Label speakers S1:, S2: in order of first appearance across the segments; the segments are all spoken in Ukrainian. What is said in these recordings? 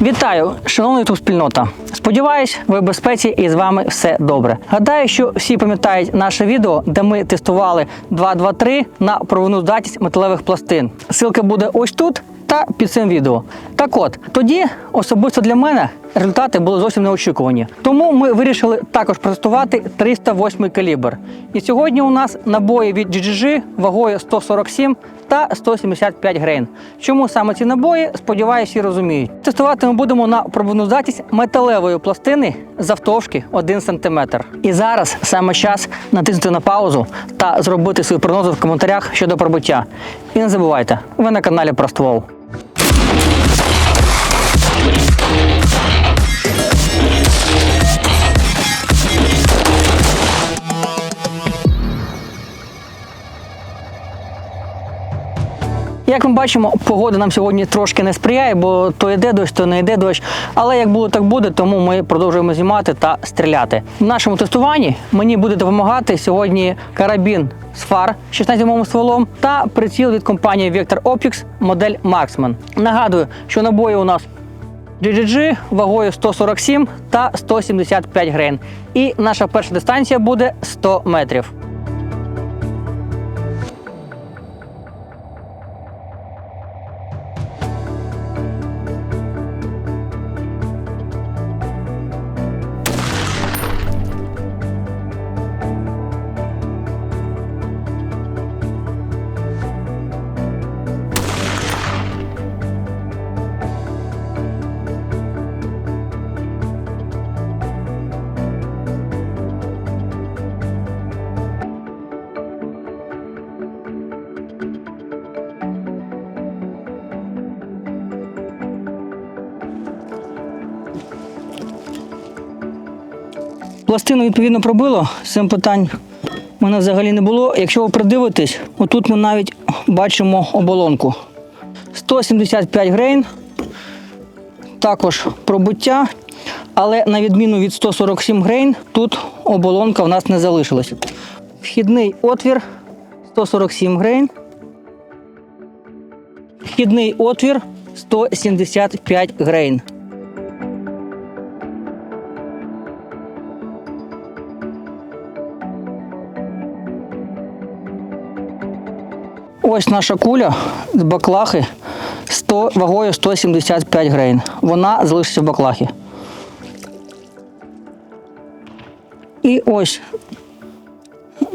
S1: Вітаю, шановна ютуб спільнота. Сподіваюсь, ви в безпеці і з вами все добре. Гадаю, що всі пам'ятають наше відео, де ми тестували 223 на провину здатність металевих пластин. Ссылка буде ось тут та під цим відео. Так от, тоді особисто для мене результати були зовсім неочікувані. Тому ми вирішили також протестувати 308 калібр. І сьогодні у нас набої від GGG вагою 147 та 175 грейн. Чому саме ці набої, сподіваюся, всі розуміють. Тестувати ми будемо на пробивну здатність металевої пластини завтовшки 1 см. І зараз саме час натиснути на паузу та зробити свої прогнози в коментарях щодо пробиття. І не забувайте, ви на каналі про Як ми бачимо, погода нам сьогодні трошки не сприяє, бо то йде дощ, то не йде дощ. Але як було, так буде, тому ми продовжуємо знімати та стріляти. В нашому тестуванні мені буде допомагати сьогодні карабін з фар 16 мм стволом та приціл від компанії Vector Optics модель Marksman. Нагадую, що набої у нас GGG вагою 147 та 175 грейн. І наша перша дистанція буде 100 метрів. Пластину відповідно пробило. З цим питань в мене взагалі не було. Якщо ви придивитесь, отут ми навіть бачимо оболонку. 175 грейн, також пробиття, але на відміну від 147 грейн, тут оболонка в нас не залишилась. Вхідний отвір 147 грейн. Вхідний отвір 175 грейн. Ось наша куля з баклахи 100, вагою 175 грейн. Вона залишиться в баклахі. І ось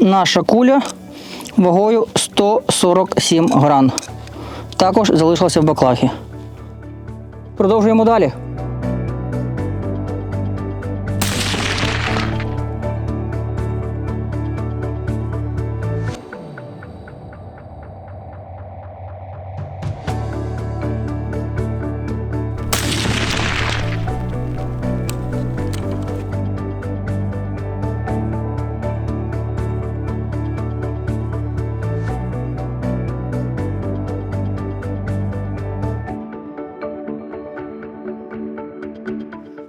S1: наша куля вагою 147 гран. Також залишилася в баклахі. Продовжуємо далі.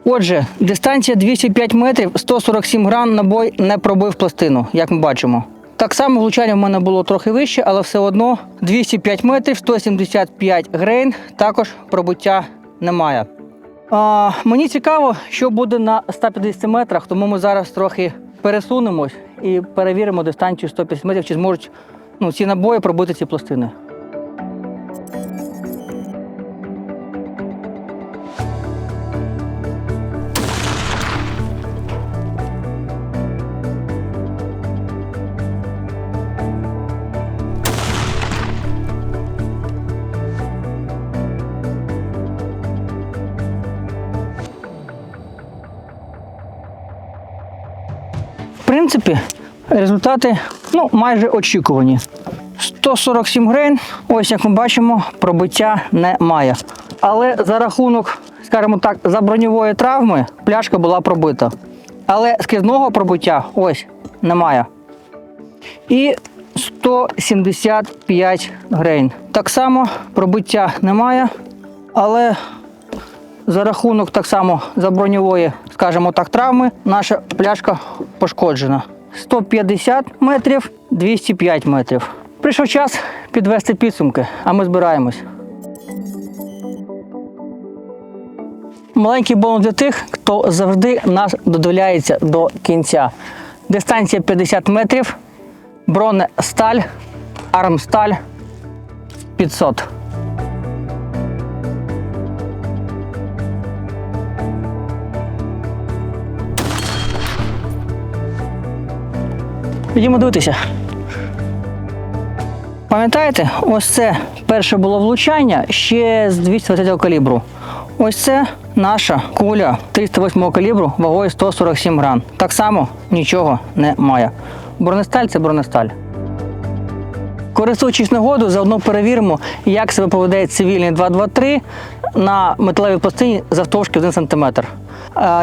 S1: Отже, дистанція 205 метрів, 147 грам набой не пробив пластину, як ми бачимо. Так само влучання в мене було трохи вище, але все одно 205 метрів, 175 грейн, також пробиття немає. А, мені цікаво, що буде на 150 метрах, тому ми зараз трохи пересунемось і перевіримо дистанцію 150 метрів, чи зможуть ну, ці набої пробити ці пластини. Принципі, результати ну, майже очікувані. 147 грейн, ось як ми бачимо, пробиття немає. Але за рахунок, скажімо так, заброньової травми пляшка була пробита. Але скрізного пробиття ось немає. І 175 грейн. Так само пробиття немає, але за рахунок так само заброньової, скажімо так, травми, наша пляшка пошкоджена. 150 метрів, 205 метрів. Прийшов час підвести підсумки, а ми збираємось. маленький бонус для тих, хто завжди нас додивляється до кінця. Дистанція 50 метрів, бронесталь, армсталь 500. Ідімо дивитися. Пам'ятаєте, ось це перше було влучання ще з 220 калібру. Ось це наша куля 308 калібру вагою 147 грам. Так само нічого не має. Бронесталь це бронесталь. Користуючись нагодою, заодно перевіримо, як себе поведе цивільний 223 на металевій пластині завтовшки 1 см.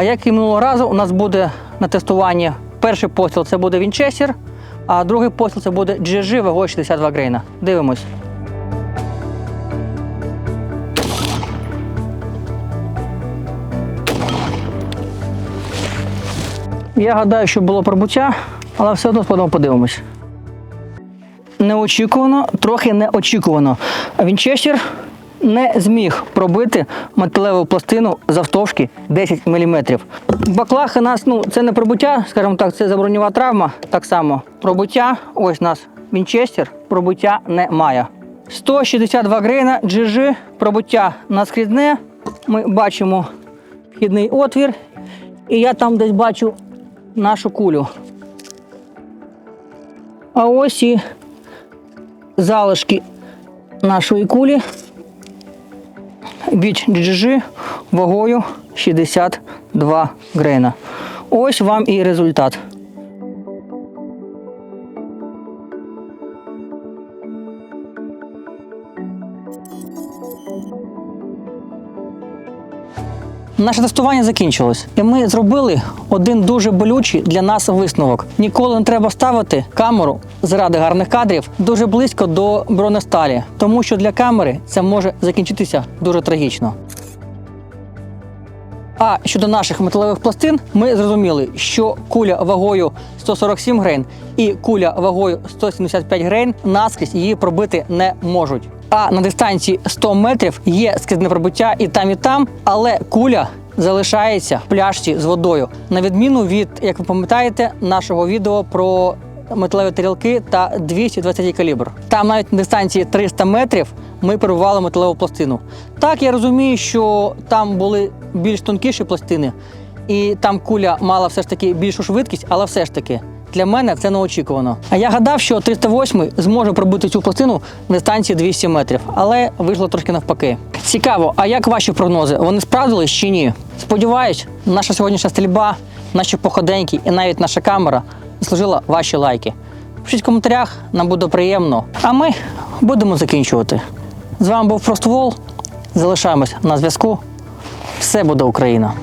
S1: Як і минулого разу, у нас буде на тестуванні перший постріл це буде Вінчестер, а другий постріл це буде GG вагою 62 грейна. Дивимось. Я гадаю, що було пробуття, але все одно сходимо подивимось. Неочікувано, трохи неочікувано. Вінчестер не зміг пробити металеву пластину завтовшки 10 мм. Баклахи нас, ну, це не пробуття, скажімо так, це заброньова травма. Так само пробуття, ось нас Вінчестер, пробуття немає. 162 грейна, GG, пробуття наскрізне. Ми бачимо вхідний отвір. І я там десь бачу нашу кулю. А ось і залишки нашої кулі біч GGG вагою 62 грейна. Ось вам і результат. Наше тестування закінчилось, і ми зробили один дуже болючий для нас висновок. Ніколи не треба ставити камеру заради гарних кадрів дуже близько до бронесталі, тому що для камери це може закінчитися дуже трагічно. А щодо наших металевих пластин, ми зрозуміли, що куля вагою 147 грейн і куля вагою 175 грейн наскрізь її пробити не можуть. А на дистанції 100 метрів є скрізне пробиття і там, і там, але куля залишається в пляшці з водою. На відміну від, як ви пам'ятаєте, нашого відео про металеві тарілки та 220 калібр. Там навіть на дистанції 300 метрів ми перебували металеву пластину. Так, я розумію, що там були більш тонкіші пластини, і там куля мала все ж таки більшу швидкість, але все ж таки. Для мене це неочікувано. А я гадав, що 308 зможе пробити цю пластину на дистанції 200 метрів, але вийшло трошки навпаки. Цікаво, а як ваші прогнози? Вони справдились чи ні? Сподіваюсь, наша сьогоднішня стрільба, наші походеньки і навіть наша камера заслужила ваші лайки. Пишіть в коментарях, нам буде приємно. А ми будемо закінчувати. З вами був Фроствол. Залишаємось на зв'язку. Все буде Україна!